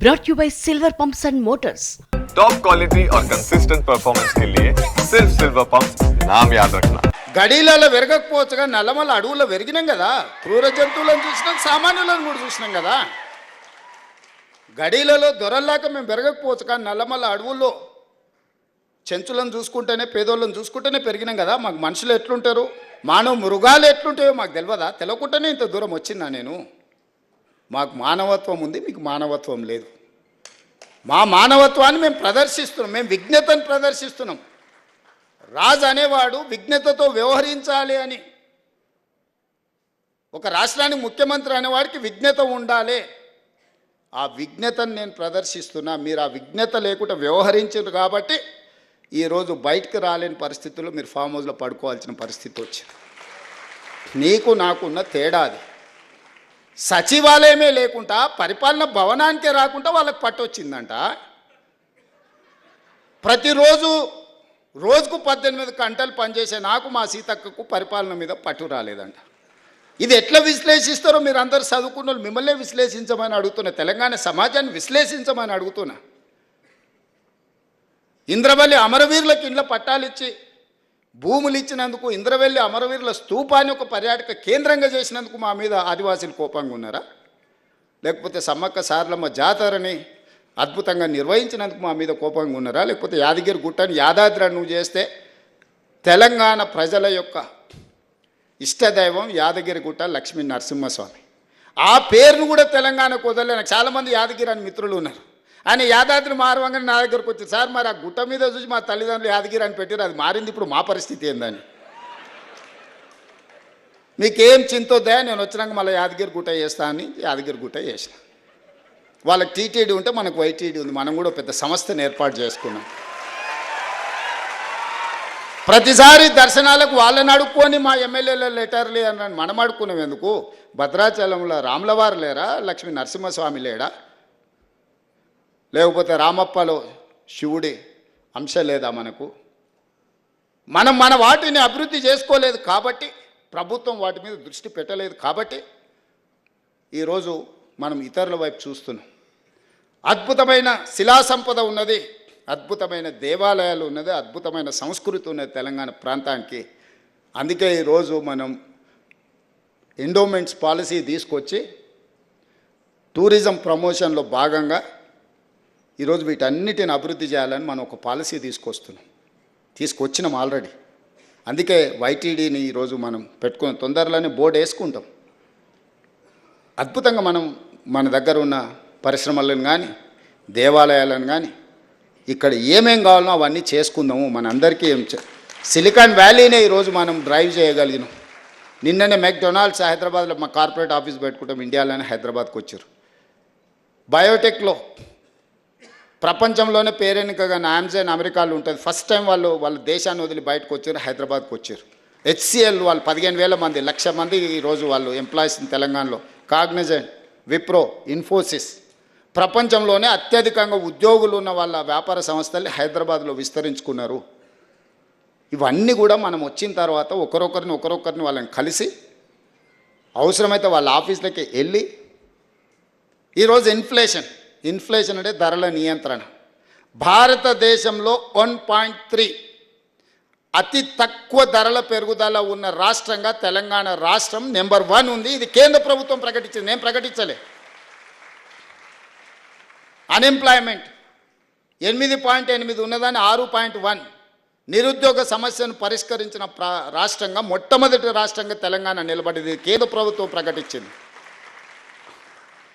brought you by Silver Pumps and Motors. Top quality और consistent performance के लिए सिर्फ सिल्वर पंप नाम याद रखना గడీలలో పెరగకపోవచ్చుగా నల్లమల్ల అడవుల్లో పెరిగినాం కదా క్రూర జంతువులను చూసినాం సామాన్యులను కూడా చూసినాం కదా గడీలలో దొరల్లాక మేము పెరగకపోవచ్చు కానీ నల్లమల్ల అడవుల్లో చెంచులను చూసుకుంటేనే పేదోళ్ళని చూసుకుంటేనే పెరిగినాం కదా మాకు మనుషులు ఎట్లుంటారు మానవ మృగాలు ఎట్లుంటాయో మాకు తెలియదా తెలియకుండానే ఇంత దూరం వచ్చిందా నేను మాకు మానవత్వం ఉంది మీకు మానవత్వం లేదు. మా మానవత్వాన్ని మేము ప్రదర్శిస్తున్నాం మేము విఘ్నతను ప్రదర్శిస్తున్నాం. రాజు అనేవాడు విజ్ఞతతో వ్యవహరించాలి అని. ఒక రాష్ట్రానికి ముఖ్యమంత్రి అనేవాడికి విజ్ఞత ఉండాలి. ఆ విఘ్నతను నేను ప్రదర్శిస్తున్నా మీరు ఆ విజ్ఞత లేకుండా వ్యవహరించారు కాబట్టి ఈరోజు బయటకు రాలేని పరిస్థితుల్లో మీరు ఫామ్ హౌస్లో పడుకోవాల్సిన పరిస్థితి వచ్చింది. నీకు నాకున్న తేడా అది. సచివాలయమే లేకుండా పరిపాలన భవనానికే రాకుండా వాళ్ళకి పట్టొచ్చిందంట. ప్రతిరోజు రోజుకు పద్దెనిమిది గంటలు పనిచేసే నాకు మా సీతక్కకు పరిపాలన మీద పట్టు రాలేదంట. ఇది ఎట్లా విశ్లేషిస్తారో మీరు అందరు చదువుకున్న వాళ్ళు మిమ్మల్నే విశ్లేషించమని అడుగుతున్నా తెలంగాణ సమాజాన్ని విశ్లేషించమని అడుగుతున్నా. ఇంద్రవల్లి అమరవీరులకు ఇండ్ల పట్టాలిచ్చి భూములు ఇచ్చినందుకు ఇంద్రవెల్లి అమరవీరుల స్తూపాన్ని ఒక పర్యాటక కేంద్రంగా చేసినందుకు మా మీద ఆదివాసీలు కోపంగా ఉన్నారా? లేకపోతే సమ్మక్క సారలమ్మ జాతరని అద్భుతంగా నిర్వహించినందుకు మా మీద కోపంగా ఉన్నారా? లేకపోతే యాదగిరి గుట్టని యాదాద్రి నువ్వు చేస్తే తెలంగాణ ప్రజల యొక్క ఇష్టదైవం యాదగిరి గుట్ట లక్ష్మీ నరసింహస్వామి. ఆ పేరును కూడా తెలంగాణకు వదలలే. నాకు చాలామంది యాదగిరి అని మిత్రులు ఉన్నారు. ఆయన యాదాద్రి మారవంగానే నా దగ్గరకు వచ్చి సార్ మరి ఆ గుట్ట మీద చూసి మా తల్లిదండ్రులు యాదగిరి అని పెట్టారు అది మారింది ఇప్పుడు మా పరిస్థితి ఏందని? మీకేం చింతొద్దా నేను వచ్చినాక మళ్ళీ యాదగిరి గుట్ట చేస్తా అని యాదగిరి గుట్ట చేసిన. వాళ్ళకి టీటీడీ ఉంటే మనకు వైటీడీ ఉంది మనం కూడా పెద్ద సంస్థను ఏర్పాటు చేసుకున్నాం. ప్రతిసారి దర్శనాలకు వాళ్ళని అడుక్కొని మా ఎమ్మెల్యేల లెటర్లే అని మనం అడుక్కున్నాం ఎందుకు? భద్రాచలంలో రాములవారు లేరా? లక్ష్మీ నరసింహస్వామి లేడా? లేకపోతే రామప్పలో శివుడి అంశ లేదా మనకు? మనం మన వాటిని అభివృద్ధి చేసుకోలేదు కాబట్టి ప్రభుత్వం వాటి మీద దృష్టి పెట్టలేదు కాబట్టి ఈరోజు మనం ఇతరుల వైపు చూస్తున్నాం. అద్భుతమైన శిలా సంపద ఉన్నది అద్భుతమైన దేవాలయాలు ఉన్నది అద్భుతమైన సంస్కృతి ఉన్నది తెలంగాణ ప్రాంతానికి. అందుకే ఈరోజు మనం ఎండోమెంట్స్ పాలసీ తీసుకొచ్చి టూరిజం ప్రమోషన్లో భాగంగా ఈరోజు వీటన్నిటిని అభివృద్ధి చేయాలని మనం ఒక పాలసీ తీసుకొస్తున్నాం. తీసుకొచ్చినాం ఆల్రెడీ. అందుకే వైటీడీని ఈరోజు మనం పెట్టుకుని తొందరలోనే బోర్డు వేసుకుంటాం. అద్భుతంగా మనం మన దగ్గర ఉన్న పరిశ్రమలను కానీ దేవాలయాలను కానీ ఇక్కడ ఏమేం కావాలో అవన్నీ చేసుకుందాము. మనందరికీ ఏం సిలికాన్ వ్యాలీనే ఈరోజు మనం డ్రైవ్ చేయగలిగినాం. నిన్ననే మెక్డొనాల్డ్స్ హైదరాబాద్లో మా కార్పొరేట్ ఆఫీస్ పెట్టుకుంటాం. ఇండియాలోనే హైదరాబాద్కి వచ్చారు. బయోటెక్లో ప్రపంచంలోనే పేరెన్నికగా నామ్జైన్ అమెరికాలో ఉంటుంది. ఫస్ట్ టైం వాళ్ళు వాళ్ళ దేశాన్ని వదిలి బయటకు వచ్చారు హైదరాబాద్కి వచ్చారు. హెచ్సిఎల్ వాళ్ళు పదిహేను వేల మంది లక్ష మంది ఈరోజు వాళ్ళు ఎంప్లాయీస్ తెలంగాణలో. కాగ్నిజెంట్ విప్రో ఇన్ఫోసిస్ ప్రపంచంలోనే అత్యధికంగా ఉద్యోగులు ఉన్న వాళ్ళ వ్యాపార సంస్థల్ని హైదరాబాద్లో విస్తరించుకున్నారు. ఇవన్నీ కూడా మనం వచ్చిన తర్వాత ఒకరొకరిని ఒకరొకరిని వాళ్ళని కలిసి అవసరమైతే వాళ్ళ ఆఫీస్లకి వెళ్ళి ఈరోజు ఇన్ఫ్లేషన్ ఇన్ఫ్లేషన్ అంటే ధరల నియంత్రణ. భారతదేశంలో వన్ పాయింట్ త్రీ అతి తక్కువ ధరల పెరుగుదల ఉన్న రాష్ట్రంగా తెలంగాణ రాష్ట్రం నెంబర్ వన్ ఉంది. ఇది కేంద్ర ప్రభుత్వం ప్రకటించింది. నేను ప్రకటించలే. అన్ఎంప్లాయ్మెంట్ ఎనిమిది పాయింట్ ఎనిమిది ఉన్నదాన్ని ఆరు పాయింట్ వన్. నిరుద్యోగ సమస్యను పరిష్కరించిన ప్రా రాష్ట్రంగా మొట్టమొదటి రాష్ట్రంగా తెలంగాణ నిలబడింది. కేంద్ర ప్రభుత్వం ప్రకటించింది.